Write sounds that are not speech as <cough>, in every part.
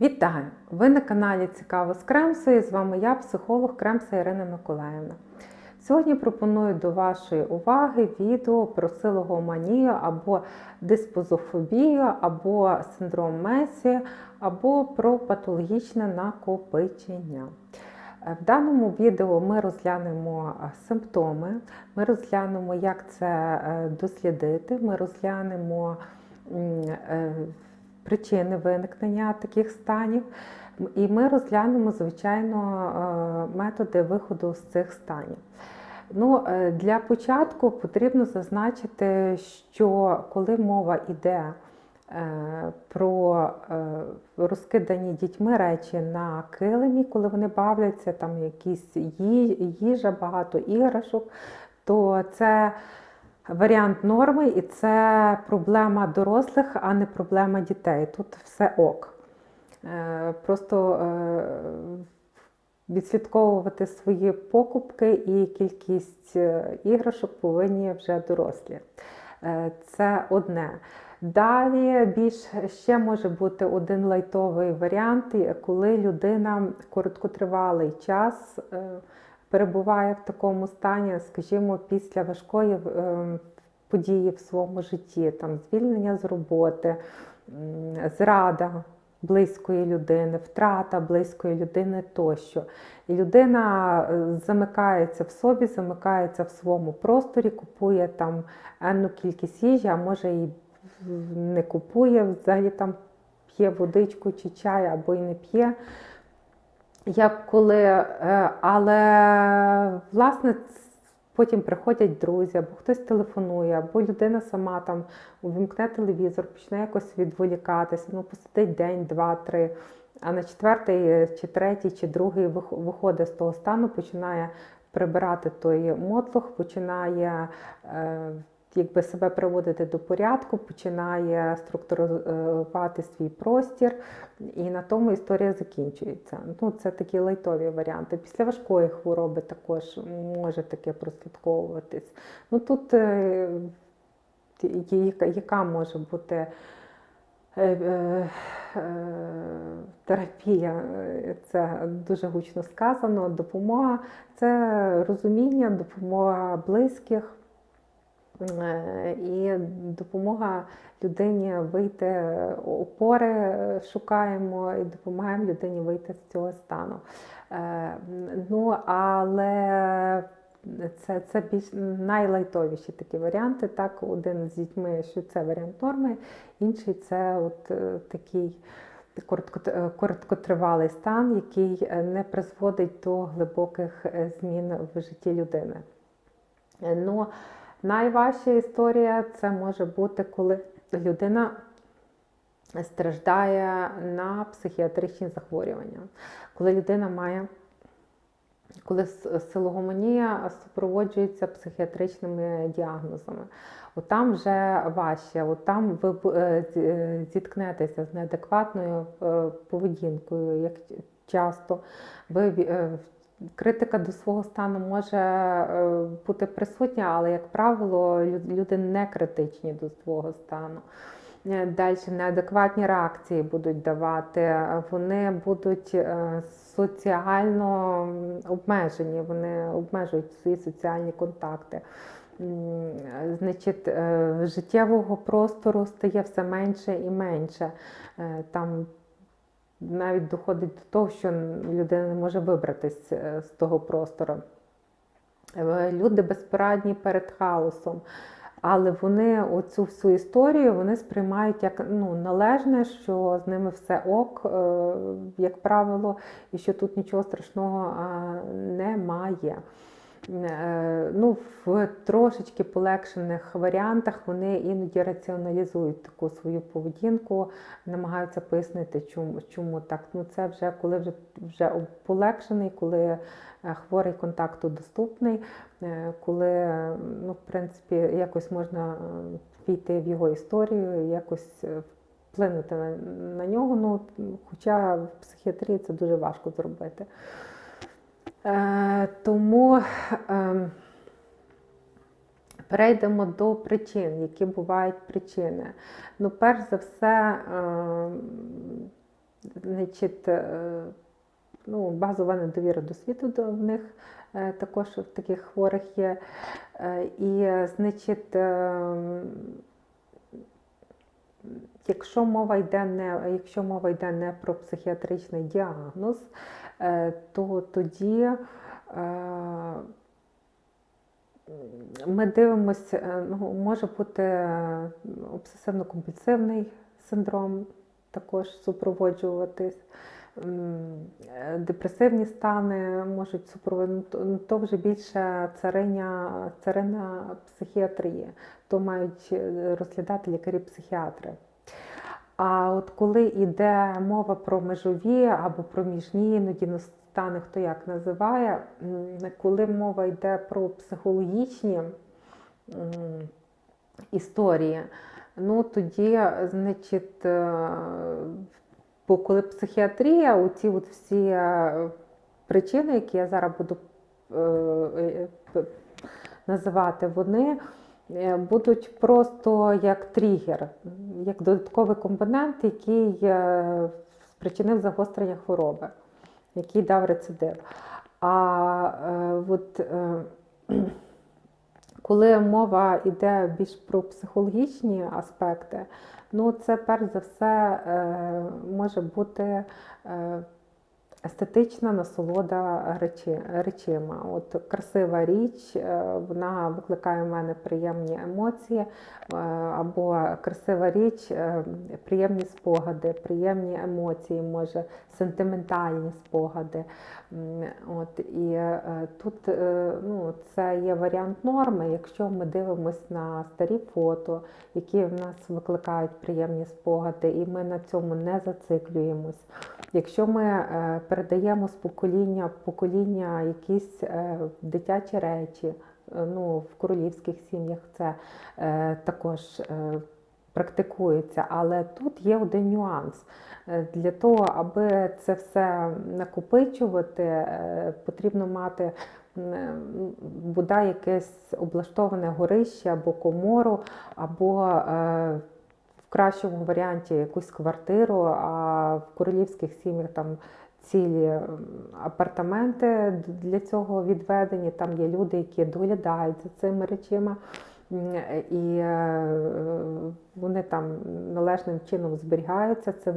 Вітаю! Ви на каналі Цікаво з Кремсою. З вами я, психолог Кремса Ірина Миколаївна. Сьогодні пропоную до вашої уваги відео про силогоманію або диспозофобію, або синдром Месі, або про патологічне накопичення. В даному відео ми розглянемо симптоми, ми розглянемо, як це е, дослідити, ми розглянемо е, причини виникнення таких станів. І ми розглянемо, звичайно, е, методи виходу з цих станів. Ну, е, Для початку потрібно зазначити, що коли мова йде е, про розкидані дітьми речі на килимі, коли вони бавляться, там якісь їжа, багато іграшок, то це варіант норми і це проблема дорослих, а не проблема дітей. Тут все ок. Е, Просто е, відслідковувати свої покупки і кількість е, іграшок повинні вже дорослі. Це одне. Далі більш ще може бути один лайтовий варіант, коли людина короткотривалий час перебуває в такому стані, скажімо, після важкої е, події в своєму житті, там звільнення з роботи, зрада близької людини, втрата близької людини тощо. І людина е, замикається в собі, замикається в своєму просторі, купує там енну кількість їжі, а може і не купує, взагалі там п'є водичку чи чай або і не п'є. Як коли, е, але власне потім приходять друзі, або хтось телефонує, або людина сама там увімкне телевізор, почне якось відволікатися, ну посидить день, два, три. А на четвертий, е, чи третій, чи другий вих- виходить з того стану, починає прибирати той мотлох, починає е, якби себе приводити до порядку, починає структурувати свій простір, і на тому історія закінчується. Ну, це такі лайтові варіанти. Після важкої хвороби також може таке прослідковуватись. Ну тут е, яка, може бути е, е, терапія, це дуже гучно сказано. Допомога це розуміння, допомога близьких. Е, І допомога людині вийти, опори шукаємо і допомагаємо людині вийти з цього стану. Е, Ну, але це, це більш найлайтовіші такі варіанти. Так, один з дітьми, що це варіант норми, інший це от е, такий е, короткотривалий стан, який е, не призводить до глибоких е, змін в житті людини. Е, Ну, найважча історія це може бути, коли людина страждає на психіатричні захворювання, коли людина має. Коли силогомонія супроводжується психіатричними діагнозами, от там вже важче, от там ви е, е, зіткнетеся з неадекватною е, поведінкою, як часто ви критика до свого стану може е, бути присутня, але, як правило, люди не критичні до свого стану. Далі неадекватні реакції будуть давати, вони будуть е, соціально обмежені, вони обмежують свої соціальні контакти. Значить, е, життєвого простору стає все менше і менше. Е, Там навіть доходить до того, що людина не може вибратись е, з того простору. Е, Люди безпорадні перед хаосом. Але вони оцю всю історію вони сприймають як ну, належне, що з ними все ок, е, як правило, і що тут нічого страшного немає. Е, Ну, в трошечки полегшених варіантах вони іноді раціоналізують таку свою поведінку, намагаються пояснити, чому, чому так. Ну, це вже коли вже, вже полегшений, коли е, хворий контакту доступний, е, коли, ну, в принципі, якось можна війти в його історію, якось вплинути на, на нього. Ну, хоча в психіатрії це дуже важко зробити. Е, тому е, перейдемо до причин, які бувають причини. Ну, перш за все, е, значить, е, ну, базова недовіра до світу до них е, також в таких хворих є. І, значить, е, якщо мова йде не, якщо мова йде не про психіатричний діагноз, то тоді е, ми дивимося, е, ну, може бути е, обсесивно-компульсивний синдром також супроводжуватись. Е, Депресивні стани можуть супроводжувати, ну, то вже більше цариня, царина психіатрії, то мають е, розглядати лікарі-психіатри. А от коли йде мова про межові або проміжні іноді стани, хто як називає, коли мова йде про психологічні історії, ну тоді, значить, е, бо коли психіатрія, оці от всі е, причини, які я зараз буду е, називати, вони будуть просто як тригер, як додатковий компонент, який е, спричинив загострення хвороби, який дав рецидив. А е, от, е, <clears throat> коли мова йде більш про психологічні аспекти, ну це перш за все е, може бути е, естетична насолода речі, речима. От красива річ, е, вона викликає в мене приємні емоції, е, або красива річ, е, приємні спогади, приємні емоції, може сентиментальні спогади. От, і е, тут е, ну, це є варіант норми, якщо ми дивимося на старі фото, які в нас викликають приємні спогади, і ми на цьому не зациклюємось. Якщо ми е, передаємо з покоління покоління якісь дитячі речі, ну, в королівських сім'ях це також практикується, але тут є один нюанс. Е, Для того, аби це все накопичувати, е, потрібно мати бодай якесь облаштоване горище або комору, або е, в кращому варіанті якусь квартиру, а в королівських сім'ях там цілі апартаменти для цього відведені. Там є люди, які доглядають за цими речима. М, І е, вони там належним чином зберігаються, це,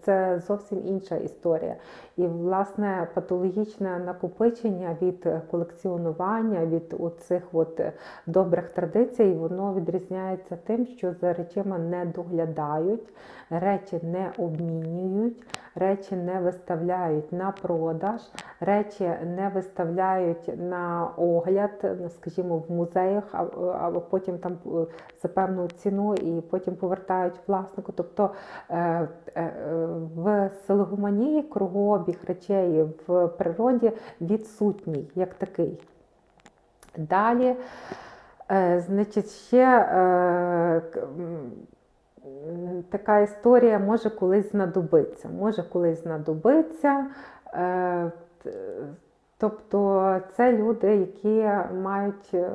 це зовсім інша історія. І, власне, патологічне накопичення від колекціонування, від оцих от добрих традицій, воно відрізняється тим, що за речима не доглядають, речі не обмінюють, речі не виставляють на продаж, речі не виставляють на огляд, скажімо, в музеях, або потім там е, за певну ціну і потім повертають власнику. Тобто е, е, в селегоманії кругообіг речей в природі відсутній як такий. Далі, значить, ще така історія може колись знадобитися. Може колись знадобиться. Е, Тобто це люди, які мають е,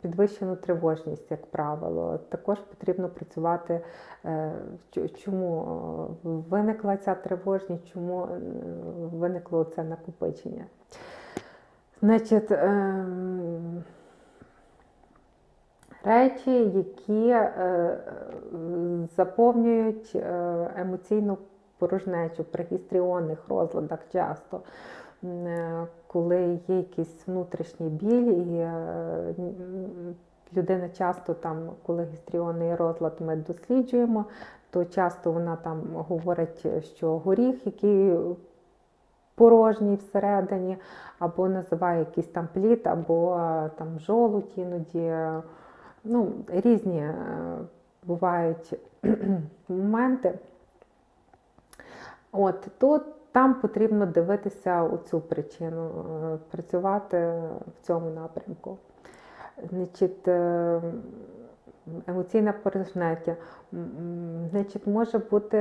підвищену тривожність, як правило. Також потрібно працювати, е, чому е, виникла ця тривожність, чому е, виникло це накопичення. Значить, ем, речі, які е, заповнюють е, емоційну порожнечу при гістріонних розладах часто, е, коли є якийсь внутрішній біль, і е, людина часто там, коли гістріонний розлад ми досліджуємо, то часто вона там говорить, що горіх, який порожній всередині, або називає якийсь там плід, або е, там жолудь іноді. Ну, різні е, бувають <clears throat> моменти. От тут там потрібно дивитися у цю причину, е, працювати в цьому напрямку. Значить, е. М, м, Значить, може бути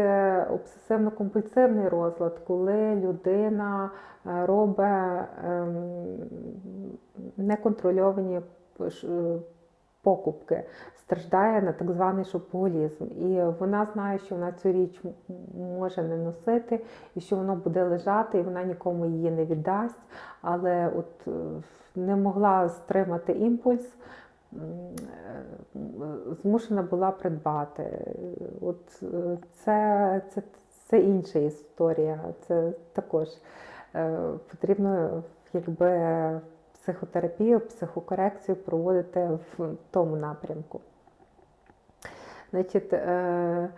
обсесивно-компульсивний розлад, коли людина робить ем, неконтрольовані покупки страждає на так званий шопоголізм. І вона знає, що вона цю річ може не носити, і що воно буде лежати, і вона нікому її не віддасть. Але от е, не могла стримати імпульс. е, Змушена була придбати. От е, це, це, це інша історія. Це також потрібно якби психотерапію, психокорекцію проводити в тому напрямку. Значить, е,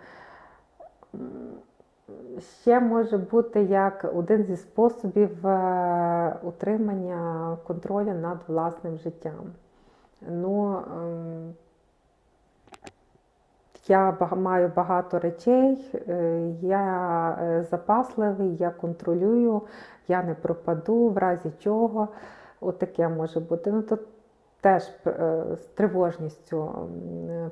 ще може бути як один зі способів е, утримання контролю над власним життям. Ну, ем, я маю багато речей, е, я запасливий, я контролюю, я не пропаду, в разі чого. Отаке може бути. Ну, то теж е, з тривожністю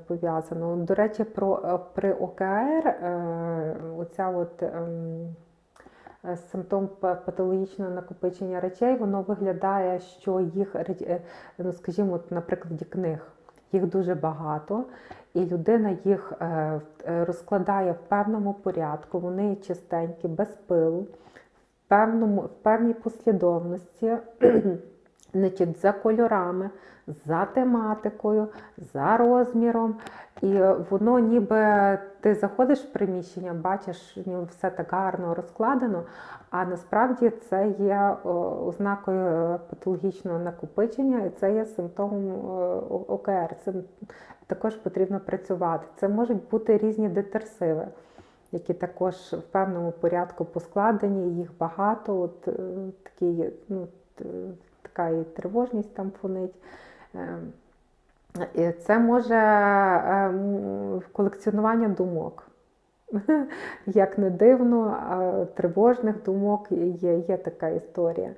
пов'язано. До речі, про, е, при ОКР е, оця от. ем, е, Симптом патологічного накопичення речей, воно виглядає, що їх, е, ну скажімо, на прикладі книг, їх дуже багато, і людина їх е, е, розкладає в певному порядку, вони чистенькі, без пилу, в, певному, в певній послідовності, значить, за кольорами, за тематикою, за розміром. І е, воно ніби ти заходиш в приміщення, бачиш, ніби все так гарно розкладено, а насправді це є ознакою е, патологічного накопичення, і це є симптомом е, ОКР. Це також потрібно працювати. Це можуть бути різні детерсиви, які також в певному порядку поскладені, їх багато. От такі, ну, така і тривожність там фонить. Ем, Це може ем, колекціонування думок. <laughs> Як не дивно, тривожних думок є, є така історія.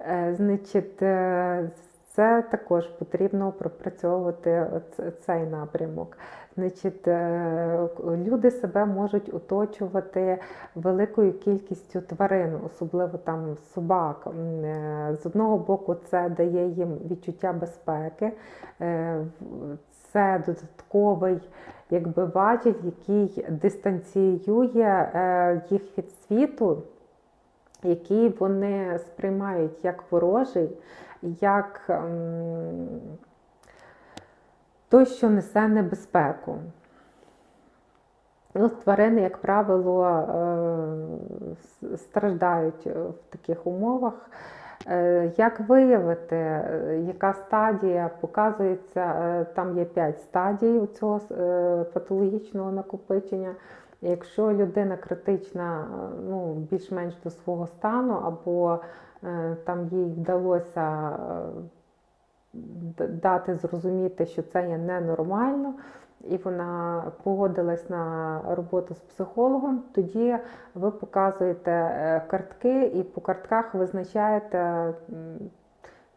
Е, Значить, е, це також потрібно пропрацьовувати цей напрямок. Значить, е, люди себе можуть оточувати великою кількістю тварин, особливо там собак. Е, З одного боку, це дає їм відчуття безпеки, е, це додатковий якби бачить, який дистанціює їх від світу, який вони сприймають як ворожий, як той, що несе небезпеку. Ну, тварини, як правило, е, страждають в таких умовах. Е, Як виявити, е, яка стадія показується, там є 5 стадій у цього патологічного накопичення. Якщо людина критична, ну, більш-менш до свого стану, або там їй вдалося дати зрозуміти, що це є ненормально, і вона погодилась на роботу з психологом, тоді ви показуєте е, картки і по картках визначаєте,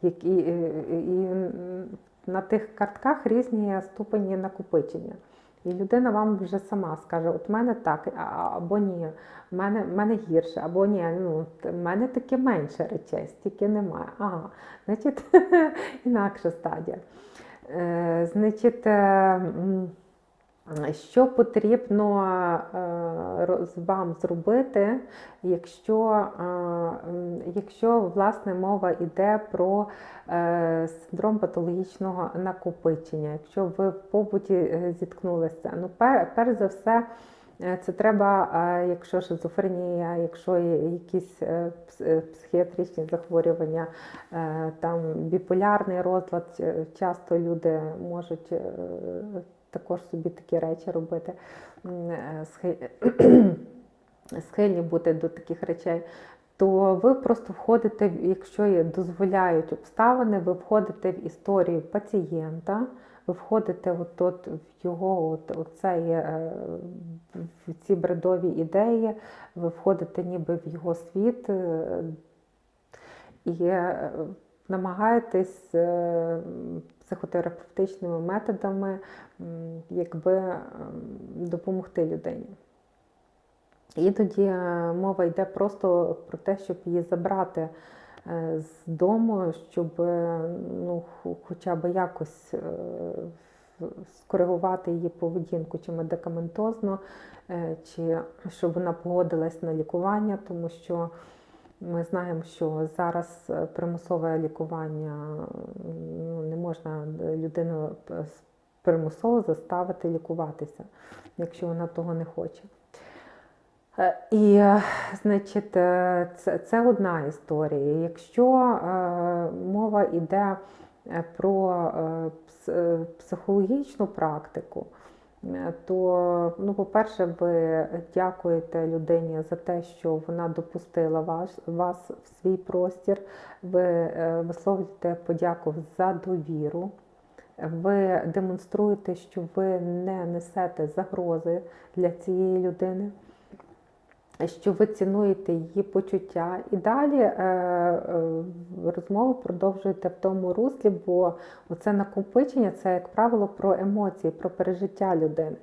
які, і, і на тих картках різні ступені накопичення. І людина вам вже сама скаже, от в мене так, або ні, в мене, в мене гірше, або ні, ну, в мене таке менше речей, стільки немає. Ага, значить, <laughs> інакша стадія. Е, значить, е, що потрібно е, вам зробити, якщо, якщо власне мова йде про е, синдром патологічного накопичення, якщо ви в побуті е, зіткнулися, ну, пер, перш за все, це треба, якщо шизофренія, якщо якісь пс- психіатричні захворювання, там біполярний розлад, часто люди можуть також собі такі речі робити, е, <clears throat> схильні бути до таких речей. То ви просто входите, якщо дозволяють обставини, ви входите в історію пацієнта, ви входите от, от в його от, оцей, е, в ці бредові ідеї, ви входите ніби в його світ е, і намагаєтесь психотерапевтичними методами якби ем, допомогти людині. І тоді е, мова йде просто про те, щоб її забрати е, з дому, щоб е, ну, хоча б якось скоригувати її поведінку, чи медикаментозно, чи щоб вона погодилась на лікування, тому що ми знаємо, що зараз е, примусове лікування ну, не можна людину примусово заставити лікуватися, якщо вона того не хоче. Е, І, е, значить, е, це, одна історія. Якщо е, мова йде е, про е, пс- е, психологічну практику, е, то, ну, по-перше, ви дякуєте людині за те, що вона допустила вас, вас в свій простір, ви е, висловлюєте подяку за довіру. Ви демонструєте, що ви не несете загрози для цієї людини, що ви цінуєте її почуття. І далі е, е, розмову продовжуєте в тому руслі, бо оце накопичення це, як правило, про емоції, про пережиття людини.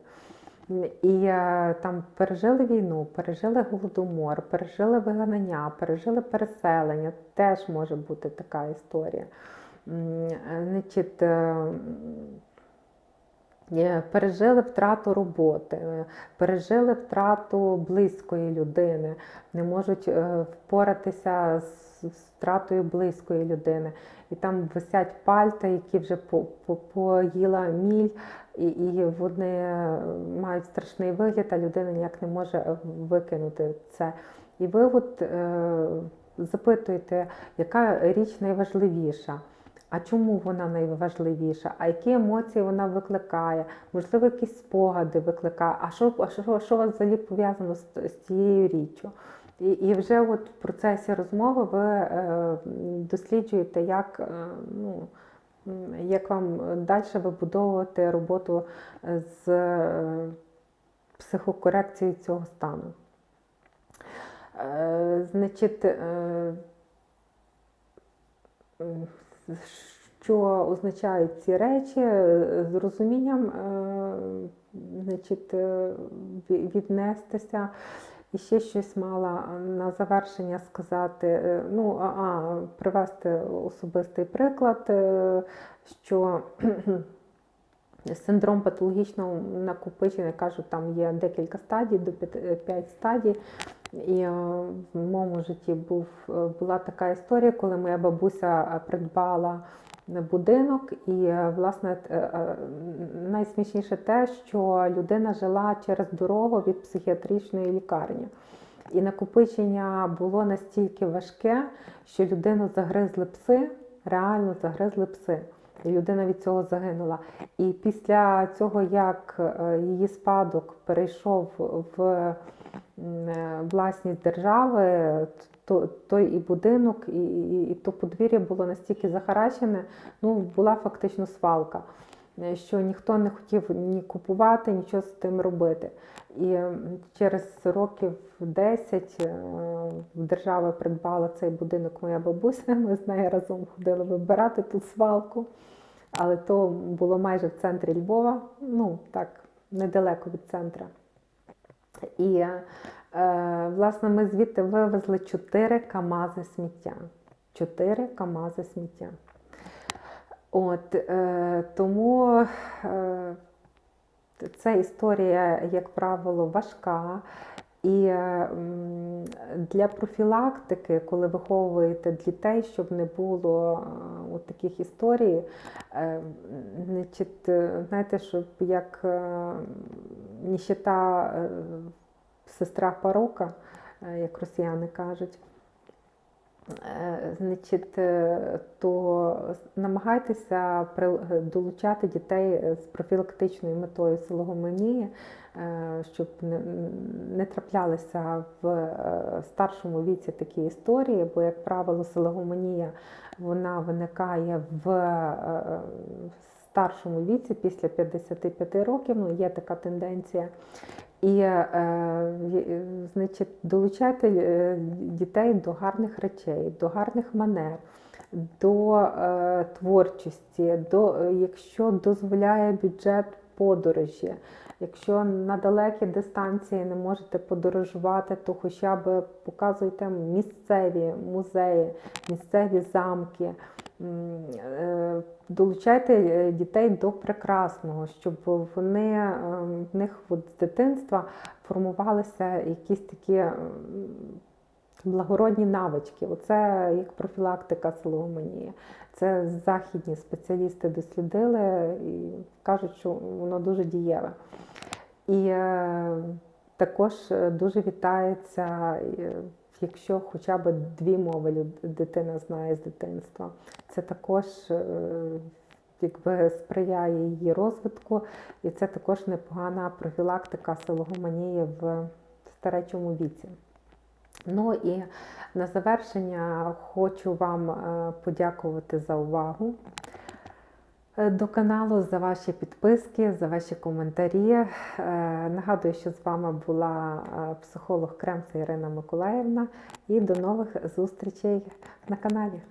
І е, там пережили війну, пережили голодомор, пережили вигнання, пережили переселення. Теж може бути така історія. Е, Значить, Е, пережили втрату роботи, е, пережили втрату близької людини, не можуть е, впоратися з втратою близької людини. І там висять пальта, які вже по- по- поїла міль, і, вони е, мають страшний вигляд, а людина ніяк не може е, викинути це. І ви от е, запитуєте, яка річ найважливіша. А чому вона найважливіша? А які емоції вона викликає? Можливо, якісь спогади викликає. А що, а що, що вас взагалі пов'язано з, з цією річчю? І, і вже от в процесі розмови ви е, досліджуєте, як, е, ну, як вам далі вибудовувати роботу з е, психокорекцією цього стану. Е, значить, е, що означають ці речі, е, з розумінням е, значить, е, віднестися. І ще щось мала на завершення сказати, ну, а, привести особистий приклад, що <clears throat> синдром патологічного накопичення, кажуть, там є декілька стадій, до 5 стадій. І е, в моєму житті був, е, була така історія, коли моя бабуся е, придбала будинок, і власне найсмішніше те, що людина жила через дорогу від психіатричної лікарні. І накопичення було настільки важке, що людину загризли пси, реально загризли пси. І людина від цього загинула. І після цього, як її спадок перейшов в власність держави, то той і будинок, і, і, і то подвір'я було настільки захарачене, ну була фактично свалка, е, що ніхто не хотів ні купувати, нічого з тим робити. І через років 10 е, держава придбала цей будинок моя бабуся. Ми з нею разом ходили вибирати ту свалку. Але то було майже в центрі Львова, ну так, недалеко від центра. І е, власне ми звідти вивезли 4 камази сміття. 4 камази сміття. От, е, тому е, це історія, як правило, важка. І е, для профілактики, коли виховуєте дітей, щоб не було е, от таких історій, значить, знаєте, щоб як ніщета е, сестра порока, е, як росіяни кажуть, Е, Значить, то намагайтеся долучати дітей з профілактичною метою силогоменії, е, щоб не, траплялися в старшому віці такі історії, бо, як правило, силогоменія вона виникає в старшому віці після 55 років. Ну, є така тенденція. І е, е, значить, долучайте е, дітей до гарних речей, до гарних манер, до е, творчості, до, якщо дозволяє бюджет подорожі. Якщо на далекі дистанції не можете подорожувати, то хоча б показуйте місцеві музеї, місцеві замки. Е, Долучайте е, дітей до прекрасного, щоб вони е, в них от з дитинства формувалися якісь такі благородні навички. Оце як профілактика соломонії. Це західні спеціалісти дослідили і кажуть, що воно дуже дієве. І також дуже вітається, якщо хоча б дві мови дитина знає з дитинства. Це також е, якби сприяє її розвитку, і це також непогана профілактика соломонії в старечому віці. Ну і на завершення хочу вам е, подякувати за увагу е, до каналу, за ваші підписки, за ваші коментарі. Нагадую, що з вами була психолог Кремса Ірина Миколаївна і до нових зустрічей на каналі.